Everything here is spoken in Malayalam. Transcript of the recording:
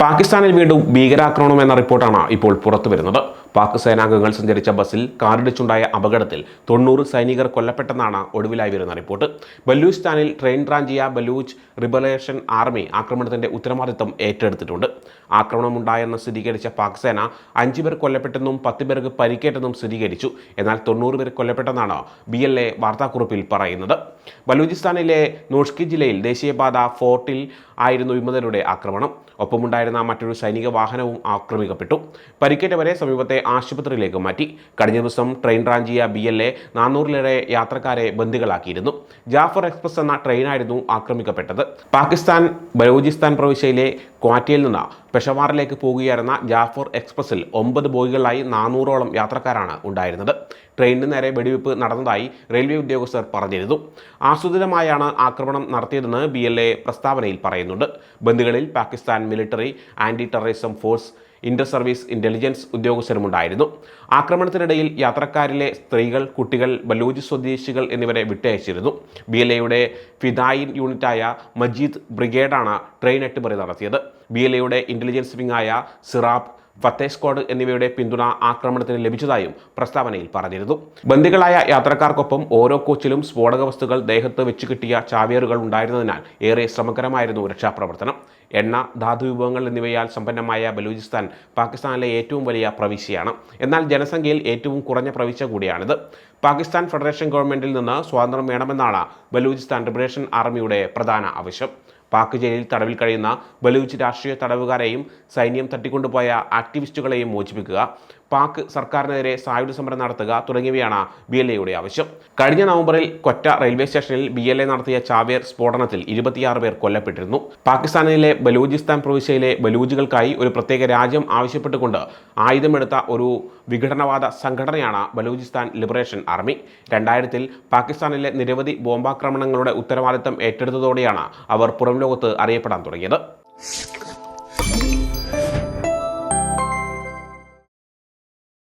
പാകിസ്ഥാനിൽ വീണ്ടും ഭീകരാക്രമണം എന്ന റിപ്പോർട്ടാണ് ഇപ്പോൾ പുറത്തു വരുന്നത് പാക് സേനാംഗങ്ങൾ സഞ്ചരിച്ച ബസ്സിൽ കാറിടിച്ചുണ്ടായ അപകടത്തിൽ തൊണ്ണൂറ് സൈനികർ കൊല്ലപ്പെട്ടെന്നാണ് ഒടുവിലായി വരുന്ന റിപ്പോർട്ട്. ബലൂചിസ്ഥാനിൽ ട്രെയിൻ റാഞ്ചിയ ബലൂച്ച് റിബലേഷൻ ആർമി ആക്രമണത്തിന്റെ ഉത്തരവാദിത്തം ഏറ്റെടുത്തിട്ടുണ്ട്. ആക്രമണമുണ്ടായെന്ന് സ്ഥിരീകരിച്ച പാക് സേന അഞ്ചു പേർ കൊല്ലപ്പെട്ടെന്നും പത്ത് പേർക്ക് പരിക്കേറ്റെന്നും സ്ഥിരീകരിച്ചു. എന്നാൽ തൊണ്ണൂറ് പേർ കൊല്ലപ്പെട്ടെന്നാണ് ബി എൽ എ വാർത്താക്കുറിപ്പിൽ പറയുന്നത്. ബലൂചിസ്ഥാനിലെ നോഷ്കി ജില്ലയിൽ ദേശീയപാത ഫോർട്ടിൽ ആയിരുന്നു വിമതരുടെ ആക്രമണം. ഒപ്പമുണ്ടായിരുന്ന മറ്റൊരു സൈനിക വാഹനവും ആക്രമിക്കപ്പെട്ടു. പരിക്കേറ്റവരെ സമീപത്തെ ആശുപത്രിയിലേക്ക് മാറ്റി. കഴിഞ്ഞ ദിവസം ട്രെയിൻ റാഞ്ചിയ ബി എൽ എ നാനൂറിലേറെ യാത്രക്കാരെ ബന്ദികളാക്കിയിരുന്നു. ജാഫർ എക്സ്പ്രസ് എന്ന ട്രെയിനായിരുന്നു ആക്രമിക്കപ്പെട്ടത്. പാകിസ്ഥാൻ ബലൂചിസ്ഥാൻ പ്രവിശ്യയിലെ ക്വാറ്റയിൽ നിന്ന് പെഷവാറിലേക്ക് പോകുകയായിരുന്ന ജാഫർ എക്സ്പ്രസിൽ ഒമ്പത് ബോഗികളിലായി നാനൂറോളം യാത്രക്കാരാണ് ഉണ്ടായിരുന്നത്. ട്രെയിനിന് നേരെ വെടിവെപ്പ് നടന്നതായി റെയിൽവേ ഉദ്യോഗസ്ഥർ പറഞ്ഞിരുന്നു. ആസൂത്രിതമായാണ് ആക്രമണം നടത്തിയതെന്ന് ബി പ്രസ്താവനയിൽ പറയുന്നുണ്ട്. ബന്ദികളിൽ Pakistan military anti terrorism force inter service intelligence ഉദ്യോഗസ്ഥരുമുണ്ടായിരുന്നു. ആക്രമണത്തിനിടയിൽ യാത്രക്കാരിലെ സ്ത്രീകൾ കുട്ടികൾ ബലൂജ് സ്വദേശികൾ എന്നിവരെ വിട്ടയച്ചിരുന്നു. ബി എൽ എയുടെ ഫിദായിൻ യൂണിറ്റായ മജീദ് ബ്രിഗേഡാണ് ട്രെയിൻ അട്ടിമറി നടത്തിയത്. ബി എൽ എയുടെ ഇന്റലിജൻസ് വിങ്ങായ സിറാബ് ഫത്തേ സ്ക്വാഡ് എന്നിവയുടെ പിന്തുണ ആക്രമണത്തിന് ലഭിച്ചതായും പ്രസ്താവനയിൽ പറഞ്ഞിരുന്നു. ബന്ദികളായ യാത്രക്കാർക്കൊപ്പം ഓരോ കോച്ചിലും സ്ഫോടക വസ്തുക്കൾ ദേഹത്ത് വെച്ച് കിട്ടിയ ചാവേറുകൾ ഉണ്ടായിരുന്നതിനാൽ ഏറെ ശ്രമകരമായിരുന്നു രക്ഷാപ്രവർത്തനം. എണ്ണ ധാതു വിഭവങ്ങൾ എന്നിവയാൽ സമ്പന്നമായ ബലൂചിസ്ഥാൻ പാകിസ്ഥാനിലെ ഏറ്റവും വലിയ പ്രവിശ്യയാണ്. എന്നാൽ ജനസംഖ്യയിൽ ഏറ്റവും കുറഞ്ഞ പ്രവിശ്യ കൂടിയാണിത്. പാകിസ്ഥാൻ ഫെഡറേഷൻ ഗവൺമെന്റിൽ നിന്ന് സ്വാതന്ത്ര്യം വേണമെന്നാണ് ബലൂചിസ്ഥാൻ ലിബറേഷൻ ആർമിയുടെ പ്രധാന ആവശ്യം. പാക് ജയിലിൽ തടവിൽ കഴിയുന്ന ബലൂച്ച് രാഷ്ട്രീയ തടവുകാരെയും സൈന്യം തട്ടിക്കൊണ്ടുപോയ ആക്ടിവിസ്റ്റുകളെയും മോചിപ്പിക്കുക പാക് സർക്കാരിനെതിരെ സായുധ സമരം നടത്തുക തുടങ്ങിയവയാണ് ബി എൽ എയുടെ ആവശ്യം. കഴിഞ്ഞ നവംബറിൽ കൊറ്റ റെയിൽവേ സ്റ്റേഷനിൽ ബി എൽ എ നടത്തിയ ചാവേർ സ്ഫോടനത്തിൽ ഇരുപത്തിയാറ് പേർ കൊല്ലപ്പെട്ടിരുന്നു. പാകിസ്ഥാനിലെ ബലൂചിസ്ഥാൻ പ്രവിശ്യയിലെ ബലൂജുകൾക്കായി ഒരു പ്രത്യേക രാജ്യം ആവശ്യപ്പെട്ടുകൊണ്ട് ആയുധമെടുത്ത ഒരു വിഘടനവാദ സംഘടനയാണ് ബലൂചിസ്ഥാൻ ലിബറേഷൻ ആർമി. രണ്ടായിരത്തിൽ പാകിസ്ഥാനിലെ നിരവധി ബോംബാക്രമണങ്ങളുടെ ഉത്തരവാദിത്തം ഏറ്റെടുത്തതോടെയാണ് അവർ പുറം ലോകത്ത് അറിയപ്പെടാൻ തുടങ്ങിയത്.